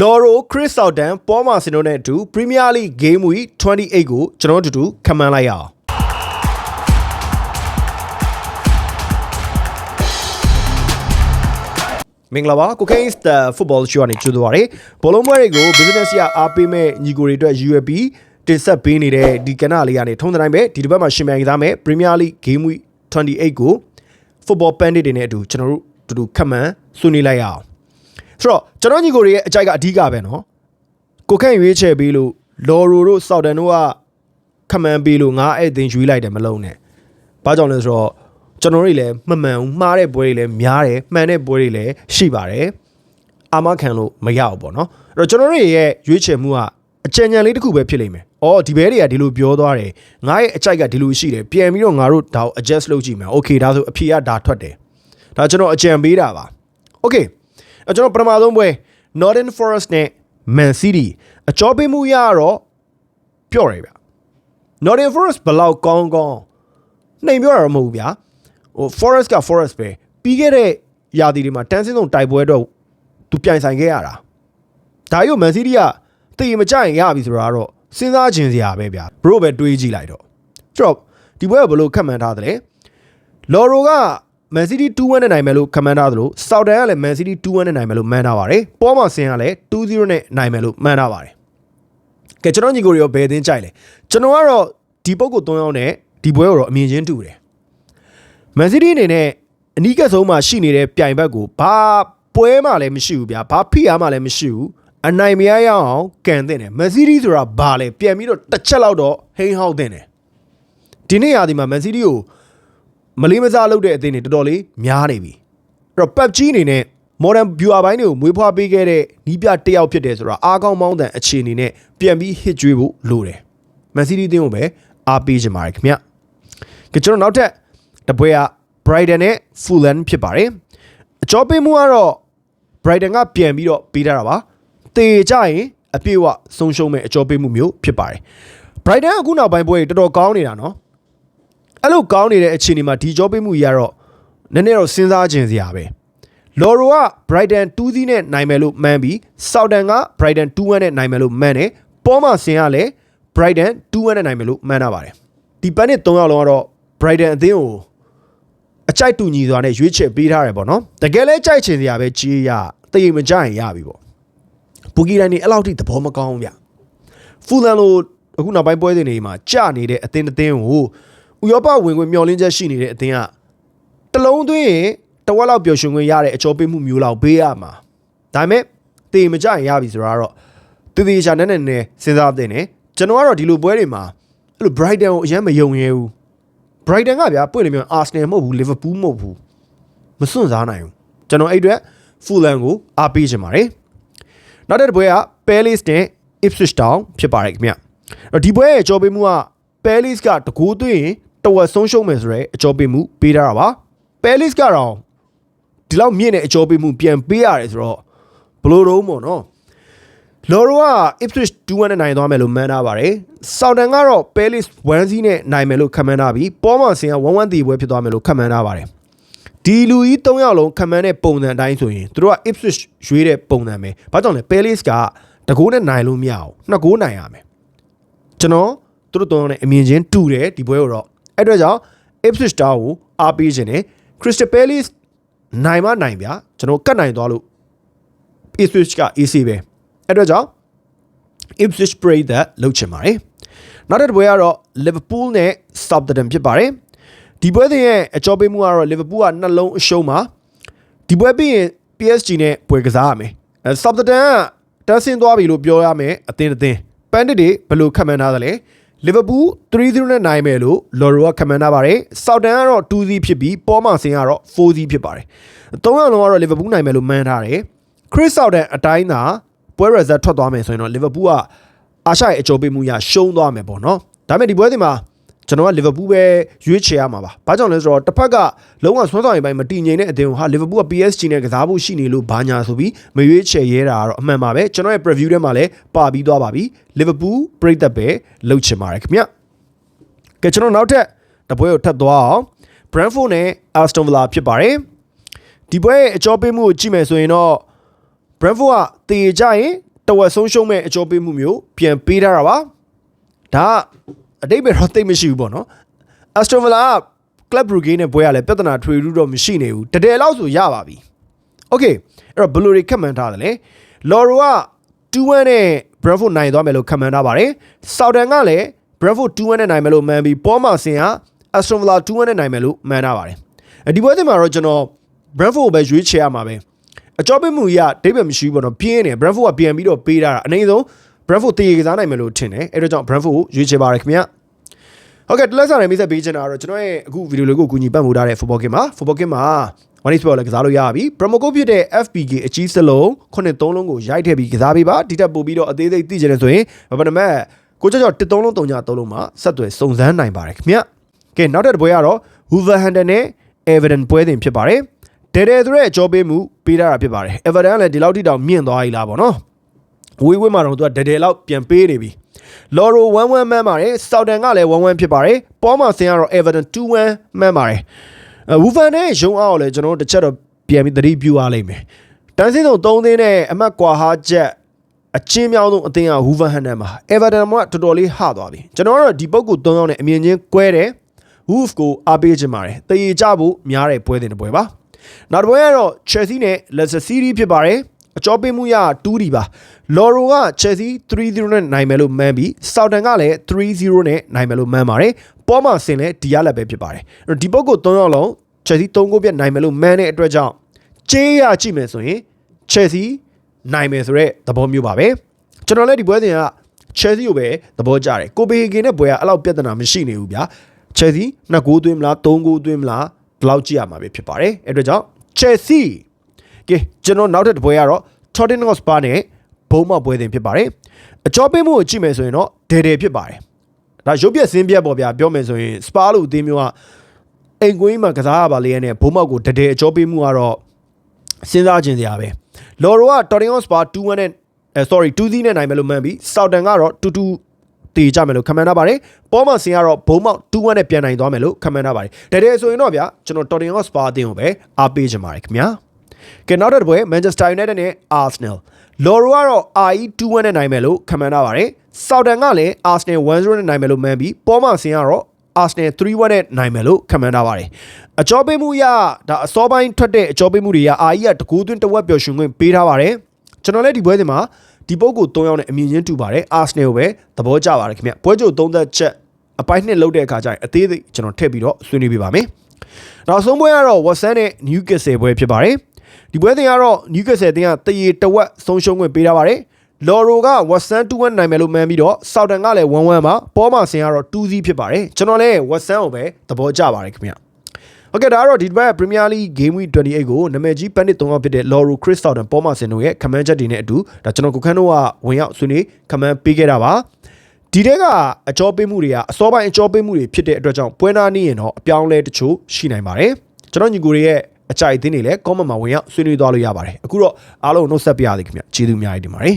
လော်ရိုခရစ်ဆောက်တန်ပေါ်မာစင်တို့နဲ့အတူပရီးမီးယားလိဂိမ်းဝီ28ကိုကျွန်တော်တို့အတူတူခန့်မှန်းလိုက်ရအောင်မင်္ဂလာပါကိုကိန်းစတာဖုတ်ဘောရှိုးကနေကြိုးသွားပါတယ်ဘောလုံးပွဲတွေကို business ရအားပေးမဲ့ညီကိုတွေအတွက် UAP တင်ဆက်ပေးနေတဲ့ဒီကဏ္ဍလေးကနေထုံးတိုင်းပဲဒီတစ်ပတ်မှာရှင်ပြိုင်ကစားမဲ့ Premier League Game Week 28ကို Football Pandit တွေနဲ့အတူကျွန်တော်တို့အတူတူခန့်မှန်းဆွေးနွေးလိုက်ရအောင် ဆိုတော့ကျွန်တော်ညီကိုတွေရဲ့အကြိုက်ကအဓိကပဲနော်ကိုခန့်ရွေးချယ်ပြီးလို့လော်ရိုတို့စောက်တန်တို့ကခမန်ပြီးလို့ငါအဲ့တင်ယူလိုက်တယ်မလုံးနဲ့ဘာကြောင့်လဲဆိုတော့ကျွန်တော်တွေလည်းမမှန်ဘူးမှားတဲ့ပွဲတွေလည်းများတယ်မှန်တဲ့ပွဲတွေလည်းရှိပါတယ်အာမခံလို့မရဘူးပေါ့နော်အဲ့တော့ကျွန်တော်တွေရဲ့ရွေးချယ်မှုကအကြံဉာဏ်လေးတစ်ခုပဲဖြစ်လိမ့်မယ်။အော်ဒီဘဲတွေကဒီလိုပြောသွားတယ်။ငါရဲ့အကြိုက်ကဒီလိုရှိတယ်။ပြန်ပြီးတော့ငါတို့ဒါကို adjust လုပ်ကြည့်မယ်။ Okay ဒါဆိုအဖြေကဒါထွက်တယ်။ဒါကျွန်တော်အကြံပေးတာပါ။ Okay အဲ့ကျွန်တော်ပထမဆုံးပွဲ Northern Forest နဲ့ Man City အကြောပေးမှုရတော့ပြော့တယ်ဗျ။ Northern Forest ဘယ်လောက်ကောင်းကောင်းနှိမ်ပြောရမှာမဟုတ်ဘူးဗျာဟို Forest က Forest ပဲပြီးခဲ့တဲ့ရာသီတွေမှာတန်းစင်းဆုံးတိုက်ပွဲတော့သူပြိုင်ဆိုင်ခဲ့ရတာဒါရုပ် Man City ကတည်မကြရင်ရပြီဆိုတာကတော့စဉ်းစားခြင်းစရာပဲဗျာဘရိုပဲတွေးကြည့်လိုက်တော့ကျတော့ဒီပွဲကဘယ်လိုခက်မှန်းထားသလဲလော်ရိုက Man City 2-1နဲ့နိုင်မယ်လို့ခန့်မှန်းထားသလိုဆောက်တန်ကလည်း Man City 2-1နဲ့နိုင်မယ်လို့မှန်းထားပါတယ်ပေါ်မှာဆင်ကလည်း2-0နဲ့နိုင်မယ်လို့မှန်းထားပါတယ်ကဲကျွန်တော်ညီကိုတွေရောဘယ်အသင်းကြိုက်လဲကျွန်တော်ကတော့ဒီပုတ်ကို3ယောက်နဲ့ဒီပွဲကိုတော့အမြင်ချင်းတူတယ်မန်စီးတီးအနေနဲ့အနီးကပ်ဆုံးမှာရှိနေတဲ့ပြိုင်ဘက်ကိုဘာပွဲမှလည်းမရှိဘူးဗျာဘာဖိအားမှလည်းမရှိဘူးအနိုင်မရရအောင်ကန်တဲ့တယ်မန်စီးတီးဆိုတာဘာလဲပြန်ပြီးတော့တစ်ချက်လောက်တော့ဟိန်းဟောက်တဲ့တယ်ဒီနေ့ရာဒီမှာမန်စီးတီးကို မလေးမစားလုပ်တဲ့အသင်းတွေတော်တော်လေးများနေပြီအဲ့တော့ပက်ကြီးအနေနဲ့ modern viewer ဘိုင်းတွေကိုမွေးဖွားပေးခဲ့တဲ့နီးပြတစ်ယောက်ဖြစ်တယ်ဆိုတာအားကောင်းမောင်းတန်အခြေအနေနဲ့ပြန်ပြီး hit ကျွေးဖို့လိုတယ်မန်စီးတီးအသင်းကိုပဲအားပေးချင်ပါတယ်ခင်ဗျကကျွန်တော်နောက်ထပ်တပွဲက Brighton နဲ့ Fulham ဖြစ်ပါတယ်အကြောပေးမှုကတော့ Brighton ကပြန်ပြီးတော့ပေးထားတာပါတေကြရင်အပြည့်အဝဆုံးရှုံးမဲ့အကြောပေးမှုမျိုးဖြစ်ပါတယ် Brighton ကအခုနောက်ပိုင်းပွဲတွေတော်တော်ကောင်းနေတာနော် အဲ့လိုကောင်းနေတဲ့အခြေအနေမှာဒီကြောပေးမှုကြီးကတော့နည်းနည်းတော့စဉ်းစားခြင်းစရာပဲလော်ရိုက Brighton 2-0နဲ့နိုင်မယ်လို့မှန်းပြီး Southampton က Brighton 2-1နဲ့နိုင်မယ်လို့မှန်းတယ်ပေါ်မှာဆင်ကလည်း Brighton 2-1နဲ့နိုင်မယ်လို့မှန်းထားပါတယ်ဒီပန်းနဲ့3ယောက်လုံးကတော့ Brighton အသင်းကိုအကြိုက်တူညီစွာနဲ့ရွေးချယ်ပေးထားတယ်ပေါ့နော်တကယ်လဲကြိုက်ချင်စရာပဲကြီးရတည်မကြရင်ရပြီပေါ့ဘူဂီတိုင်းနေအဲ့လောက်ထိသဘောမကောင်းဘူးဗျဖူလန်လိုအခုနောက်ပိုင်းပွဲစဉ်တွေမှာကြာနေတဲ့အသင်းတစ်သင်းကို ဥရောပဝင်ခွင့်မျှော်လင့်ချက်ရှိနေတဲ့အသင်းကတလုံးသွင်းရင်တဝက်လောက်ပျော်ရွှင်ခွင့်ရတဲ့အကျော်ပေးမှုမျိုးလောက်ပေးရမှာဒါပေမဲ့တည်မကြရင်ရပြီဆိုတာကတော့တည်တည်ချာနဲ့နဲ့နဲ့စဉ်းစားသင့်တယ်ကျွန်တော်ကတော့ဒီလိုပွဲတွေမှာအဲ့လို Brighton ကိုအရင်မယုံရဲဘူး Brighton ကဗျာပွင့်နေပြန် Arsenal မဟုတ်ဘူး Liverpool မဟုတ်ဘူးမစွန့်စားနိုင်ဘူးကျွန်တော်အဲ့အတွက် Fulham ကိုအားပေးချင်ပါတယ်နောက်တစ်ပွဲက Palace နဲ့ Ipswich Town ဖြစ်ပါတယ်ခင်ဗျအဲ့တော့ဒီပွဲရဲ့အကြောပေးမှုက Palace ကတကူသွင်းရင် တဝက်ဆုံးရှုံးမယ်ဆိုရဲအကြောပေးမှုပေးထားတာပါ Palace ကတော့ဒီလောက်မြင့်တဲ့အကြောပေးမှုပြန်ပေးရတယ်ဆိုတော့ဘလို့တော့မို့နော်လော်ရိုက Ipswich 2-1နဲ့နိုင်သွားမယ်လို့မှန်းထားပါတယ်။ Southampton ကတော့ Palace 1-0နဲ့နိုင်မယ်လို့ခန့်မှန်းထားပြီးပေါ်မှာဆင်က1-1တီပွဲဖြစ်သွားမယ်လို့ခန့်မှန်းထားပါတယ်။ဒီလူကြီး၃ယောက်လုံးခန့်မှန်းတဲ့ပုံစံအတိုင်းဆိုရင်သူတို့က Ipswich ရွေးတဲ့ပုံစံပဲ။ဘာကြောင့်လဲ Palace ကတကိုးနဲ့နိုင်လို့မရအောင်နှစ်ကိုးနိုင်ရမယ်။ကျွန်တော်သူတို့၃ယောက်နဲ့အမြင်ချင်းတူတယ်ဒီပွဲကိုတော့ အဲ့အတွက်ကြောင့် Ipswich Town ကိုအားပေးခြင်းနဲ့ Crystal Palace နိုင်မနိုင်ဗျာကျွန်တော်ကတ်နိုင်သွားလို့ Ipswich က AC ပဲအဲ့အတွက်ကြောင့် Ipswich ပရိသတ်လှုပ်ချင်ပါတယ်နောက်တစ်ပွဲကတော့ Liverpool နဲ့ Southampton ဖြစ်ပါတယ်ဒီပွဲစဉ်ရဲ့အကြောပေးမှုကတော့ Liverpool ကနှလုံးအရှုံးမှာဒီပွဲပြီးရင် PSG နဲ့ပွဲကစားရမယ်အဲ Southampton ကတန်းဆင်းသွားပြီလို့ပြောရမယ်အသင်းအသင်းပန်းတစ်တွေဘယ်လိုခန့်မှန်းထားသလဲ Liverpool 3-0နဲ့နိုင်မယ်လို့ Loro ကခန့်မှန်းထားပါတယ်။ Southampton ကတော့2-0ဖြစ်ပြီးပေါ်မှာဆင်ကတော့4-0ဖြစ်ပါတယ်။သုံးယောက်လုံးကတော့ Liverpool နိုင်မယ်လို့မှန်းထားတယ်။ Chris Southampton အတိုင်းသာပွဲ result ထွက်သွားမယ်ဆိုရင်တော့ Liverpool ကအာရှရဲ့အကျော်ပေးမှုရရှုံးသွားမယ်ပေါ့နော်။ဒါပေမဲ့ဒီပွဲဒီမှာ ကျွန်တော်က Liverpool ပဲရွေးချယ်ရမှာပါ။ဘာကြောင့်လဲဆိုတော့တစ်ဖက်ကလုံးဝဆွမ်းဆောင်ရေးပိုင်းမတည်ငြိမ်တဲ့အသင်းကိုဟာ Liverpool က PSG နဲ့ကစားဖို့ရှိနေလို့ဘာညာဆိုပြီးမရွေးချယ်ရဲတာကတော့အမှန်ပါပဲ။ကျွန်တော်ရဲ့ preview ထဲမှာလည်းပါပြီးသွားပါပြီ။ Liverpool ပြိသက်ပဲလှုပ်ချင်ပါတယ်ခင်ဗျ။ကဲကျွန်တော်နောက်ထပ်တပွဲကိုထပ်သွားအောင် Brentford နဲ့ Aston Villa ဖြစ်ပါတယ်။ဒီပွဲရဲ့အကျော်ပေးမှုကိုကြည့်မယ်ဆိုရင်တော့ Brentford ကတေကြရင်တဝက်ဆုံးရှုံးမဲ့အကျော်ပေးမှုမျိုးပြန်ပေးထားတာပါဒါက အတိတ်ပဲတော့တိတ်မရှိဘူးပေါ့နော် Aston Villa က Club Brugge နဲ့ပွဲရလဲပြဿနာထွေထူးတော့မရှိနေဘူးတကယ်လောက်ဆိုရပါပြီ Okay အဲ့တော့ဘယ်လိုတွေခက်မှန်းထားတယ်လဲ Loro က2-1နဲ့ Brentford နိုင်သွားမယ်လို့ခက်မှန်းထားပါတယ် Southampton ကလည်း Brentford 2-1နဲ့နိုင်မယ်လို့မှန်ပြီး Bournemouth က Aston Villa 2-1နဲ့နိုင်မယ်လို့မှန်ထားပါတယ်ဒီပွဲတင်မှာတော့ကျွန်တော် Brentford ကိုပဲရွေးချယ်ရမှာပဲအကြောပေးမှုကြီးကဒိဗယ်မရှိဘူးပေါ့နော်ပြင်းနေ Brentford ကပြန်ပြီးတော့ပေးတာအနည်းဆုံး Brentford တည်ရကစားနိုင်မယ်လို့ထင်တယ်။အဲ့တော့ကြောင့် Brentford ကိုရွေးချယ်ပါရခင်ဗျာ။ဟုတ်ကဲ့တလက်ဆောင်နဲ့မိတ်ဆက်ပေးချင်တာကတော့ကျွန်တော်ရဲ့အခုဗီဒီယိုလေးကိုကူညီပတ်မှုထားတဲ့ Football Game မှာ Football Game မှာ One Sport လည်းကစားလို့ရပါပြီ။ promo code ဖြစ်တဲ့ FPK အကြီးစလုံး93လုံးကိုရိုက်ထည့်ပြီးကစားပေးပါ။ဒီတက်ပို့ပြီးတော့အသေးစိတ်သိချင်တယ်ဆိုရင်ဘာနံပါတ်ကိုကြောက်ကြောက်13လုံး3ည3လုံးမှာဆက်သွယ်စုံစမ်းနိုင်ပါတယ်ခင်ဗျ။ကဲနောက်တစ်ပွဲကတော့ Wolverhampton နဲ့ Everton ပွဲစဉ်ဖြစ်ပါတယ်။ဒဲဒဲဆိုတဲ့အကြောပေးမှုပေးထားတာဖြစ်ပါတယ်။ Everton ကလည်းဒီလောက်ထိတောင်မြင့်သွားပြီလားပေါ့နော်။ ဝေးဝေးမှာတော့သူကဒဲဒဲလောက်ပြန်ပေးနေပြီ။ Loro 1-1မှန်းပါတယ်။ Southampton ကလည်း1-1ဖြစ်ပါတယ်။ပေါ်မှာဆင်ကတော့ Everton 2-1မှန်းပါတယ်။ဝူဖန်နဲ့ရုံအောင်လည်းကျွန်တော်တို့တစ်ချက်တော့ပြန်ပြီးသတိပြုရလိမ့်မယ်။တန်းစင်းဆုံး3သင်းနဲ့အမတ်ကွာဟာချက်အချင်းများဆုံးအသင်းကဝူဖန်ဟန်နန်မှာ Everton ကတော်တော်လေးဟသွားပြီ။ကျွန်တော်တို့ဒီပုတ်ကို3ယောက်နဲ့အမြင်ချင်းကွဲတယ်။ Wolf ကိုအားပေးခြင်းပါတယ်။တည်ကြဖို့များတဲ့ပွဲတင်တစ်ပွဲပါ။နောက်တစ်ပွဲကတော့ Chelsea နဲ့ Leicester City ဖြစ်ပါတယ်။ အကြောပေးမှုရ2ဒီပါ။ Loro က Chelsea 3-0နဲ့နိုင်မယ်လို့မှန်းပြီး Southampton ကလည်း3-0နဲ့နိုင်မယ်လို့မှန်းပါတယ်။ပေါ်မှာဆင်လဲဒီရလက်ပဲဖြစ်ပါတယ်။ဒီပုတ်ကို3ယောက်လုံး Chelsea 3ဂိုးပြတ်နိုင်မယ်လို့မှန်းတဲ့အတွက်ကြောင့်ကြေးရကြည့်မယ်ဆိုရင် Chelsea နိုင်မယ်ဆိုတဲ့သဘောမျိုးပါပဲကျွန်တော်လည်းဒီပွဲစဉ်က Chelsea ကိုပဲသဘောကျတယ်ကိုပေဟီဂင်နဲ့ပွဲကအဲ့လောက်ပြဿနာမရှိနေဘူးဗျာ Chelsea 2ဂိုးသွင်းမလား3ဂိုးသွင်းမလားဒီလောက်ကြည့်ရမှာပဲဖြစ်ပါတယ်အဲ့အတွက်ကြောင့် Chelsea ကဲကျွန်တော်နောက်ထပ်တစ်ပွဲကတော့ Tottenham Hotspur နဲ့ဘုံမောက်ပွဲစဉ်ဖြစ်ပါတယ်အကြောပေးမှုကိုကြည့်မယ်ဆိုရင်တော့ဒဲဒဲဖြစ်ပါတယ်ဒါရုပ်ပြက်စင်းပြက်ပေါ့ဗျာပြောမယ်ဆိုရင် Spa လို့အသင်းမျိုးကအိမ်ကွင်းမှာကစားရပါလေရဲ့နဲ့ဘုံမောက်ကိုတဒဲအကြောပေးမှုကတော့စဉ်းစားခြင်းစရာပဲလော်ရိုက Tottenham Hotspur 2-1နဲ့အဲ sorry 2-0နဲ့နိုင်မယ်လို့မှန်းပြီး Southampton ကတော့2-2တေကြမယ်လို့ခန့်မှန်းထားပါတယ်။ပေါ်မဆင်ကတော့ဘုံမောက်2-1နဲ့ပြန်နိုင်သွားမယ်လို့ခန့်မှန်းထားပါတယ်။ဒါတည်းဆိုရင်တော့ဗျာကျွန်တော် Tottenham Hotspur အသင်းကိုပဲအားပေးချင်ပါတယ်ခင်ဗျာ။ ကဲနောက်တစ်ပွဲ Manchester United နဲ့ Arsenal လော်ရိုကတော့ RE 2-1 နဲ့နိုင်မယ်လို့ခန့်မှန်းထားပါတယ်။ Southampton ကလည်း Arsenal 1-0နဲ့နိုင်မယ်လို့မှန်းပြီးပေါ်မဆင်ကတော့ Arsenal 3-1နဲ့နိုင်မယ်လို့ခန့်မှန်းထားပါတယ်။အကြောပေးမှုရဒါအစောပိုင်းထွက်တဲ့အကြောပေးမှုတွေက RE ကတကူးသွင်းတဝက်ပျော်ရွှင်ခွင့်ပေးထားပါတယ်။ကျွန်တော်လည်းဒီပွဲစဉ်မှာဒီပုတ်ကို3ယောက်နဲ့အမြင်ချင်းတူပါတယ်အာဆနယ်ကိုပဲသဘောကျပါတယ်ခင်ဗျပွဲကြို3သက်ချက်အပိုင်းနှစ်လောက်တဲ့အခါကျရင်အသေးစိတ်ကျွန်တော်ထည့်ပြီးတော့ဆွေးနွေးပေးပါမယ်နောက်ဆုံးပွဲကတော့ Watson နဲ့ Newcastle ပွဲဖြစ်ပါတယ် ဒီပွဲတင်ကတော့ Newcastle တင်ကတရေတဝက်ဆုံးရှုံးခွင့်ပေးထားပါတယ်လော်ရိုက Watson 2-1နိုင်မယ်လို့မှန်းပြီးတော့ Southampton ကလည်း1-1ပါပေါ်မှာဆင်ကတော့2-0ဖြစ်ပါတယ်ကျွန်တော်လည်း Watson ကိုပဲသဘောကျပါတယ်ခင်ဗျဟုတ်ကဲ့ဒါကတော့ဒီတစ်ပတ် Premier League Game Week 28ကိုနာမည်ကြီးပန်းနစ်၃ယောက်ဖြစ်တဲ့ Loro Chris Southern ပေါ်မာစင်တို့ရဲ့ခမန်းချက်တွေနဲ့အတူဒါကျွန်တော်ကိုခန်းတို့ကဝင်ရောက်ဆွေးနွေးခမန်းပေးခဲ့တာပါဒီတဲကအကြောပေးမှုတွေကအစောပိုင်းအကြောပေးမှုတွေဖြစ်တဲ့အတွက်ကြောင့်ပွဲနာနေရင်တော့အပြောင်းလဲတချို့ရှိနိုင်ပါတယ်ကျွန်တော်ညီကိုတွေရဲ့ အကြိုက်အသင်းတွေလည်း comment မှာဝင်ရောက်ဆွေးနွေးသွားလို့ရပါတယ်အခုတော့အားလုံးနှုတ်ဆက်ပြရသည်ခင်ဗျကျေးဇူးအများကြီးတင်ပါတယ်